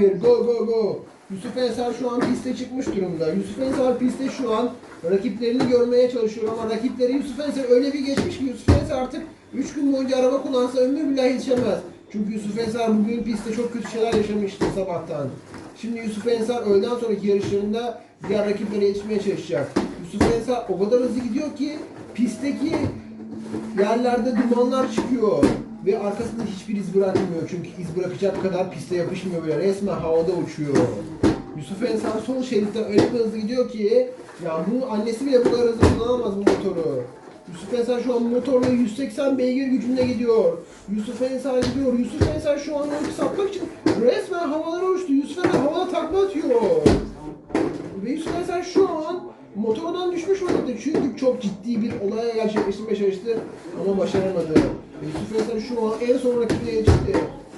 Bir go go go. Yusuf Ensar şu an piste çıkmış durumda. Yusuf Ensar piste şu an rakiplerini görmeye çalışıyor ama rakipleri Yusuf Ensar öyle bir geçmiş ki Yusuf Ensar artık 3 gün boyunca araba kullansa ömrü bile yetişemez. Çünkü Yusuf Ensar bugün pistte çok kötü şeyler yaşamıştı sabahtan. Şimdi Yusuf Ensar öğleden sonraki yarışlarında diğer rakiplere yetişmeye çalışacak. Yusuf Ensar o kadar hızlı gidiyor ki pistteki yerlerde dumanlar çıkıyor ve arkasında hiçbir iz bırakmıyor çünkü iz bırakacak kadar piste yapışmıyor böyle resmen havada uçuyor. Yusuf Ensar sol şeritten öyle bir hızlı gidiyor ki ya bu annesi bile bu kadar hızlı kullanamaz bu motoru. Yusuf Ensar şu an motorla 180 beygir gücünde gidiyor. Yusuf Ensar gidiyor. Yusuf Ensar şu an onu kısaltmak için resmen havalara uçtu. Yusuf Ensar havada takla atıyor. Ve Yusuf Ensar şu an motordan düşmüş vaziyette çünkü çok ciddi bir olaya gerçekleştirmeye çalıştı ama başaramadı. Yusuf Ensar şu an en son rakibine yetişti.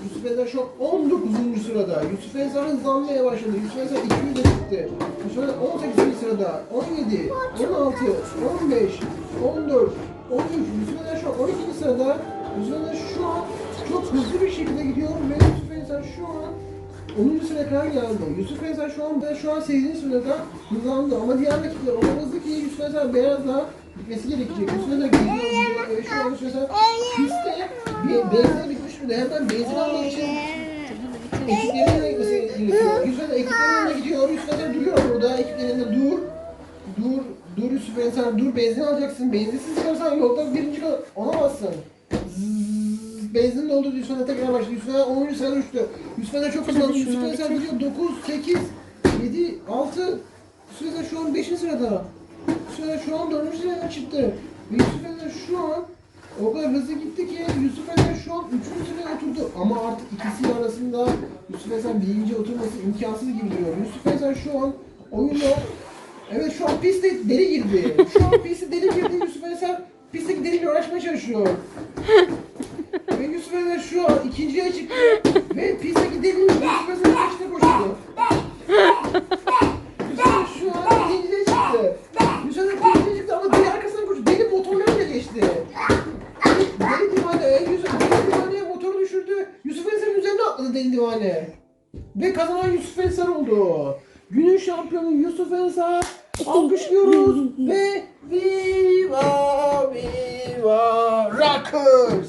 Yusuf Ensar şu an 19. sırada. Yusuf Ensar hızlanmaya başladı. Yusuf Ensar 200'e çıktı. Yusuf Ensar 18. sırada. 17, 16, 15, 14, 13. Yusuf Ensar şu an 12. sırada. Yusuf Ensar şu an çok hızlı bir şekilde gidiyor ve Yusuf Ensar şu an 10. sıraya kadar geldi. Yusuf Ensar şu an şu an 8. sırada hızlandı ama diğer rakipler o ki Yusuf Ensar biraz daha gitmesi gerekecek. Yusuf gidiyor, gidiyor ve şu an Yusuf Ensar pistte bir benzin bitmiş mi de hemen benzin almak için ekiplerin yanına gitmesi gerekiyor. Yusuf Ensar ekiplerin yanına gidiyor. Yusuf Ensar duruyor burada. Ekiplerin yanında dur. Dur. Dur Yusuf Ensar dur benzin alacaksın. Benzinsiz çıkarsan yolda birinci olamazsın. Zzz, Benzin doldu Yusuf Ensar tekrar başladı. Yusuf Ensar 10. sırada uçtu. Yusuf Ensar çok hızlandı. Yusuf Ensar gidiyor 9, 8, 7, 6. Yusuf Ensar şu an 5. sırada. Yusuf Ensar şu an 4. sıraya çıktı. Ve Yusuf Ensar şu an o kadar hızlı gitti ki Yusuf Ensar şu an 3. sıraya oturdu. Ama artık ikisi arasında Yusuf Ensar birinci oturması imkansız gibi duruyor. Yusuf Ensar şu an oyunda Evet şu an piste deli girdi. Şu an piste deli girdi. Yusuf Ensar pistteki deliyle uğraşmaya çalışıyor. Ensar şu an ikinciye çıktı. Ve deli Yusuf Ensar'ın peşine koşuyor. Ensar şu an ikinciye çıktı. Ensar ikinciye çıktı ama deli arkasından koşuyor. Deli motorlarıyla geçti. Deli divane, Yusuf, deli divaneye motoru düşürdü. Yusuf Ensar'ın üzerine atladı deli divane. Ve kazanan Yusuf Ensar oldu. Günün şampiyonu Yusuf Ensar. Alkışlıyoruz ve Viva Viva Rockers.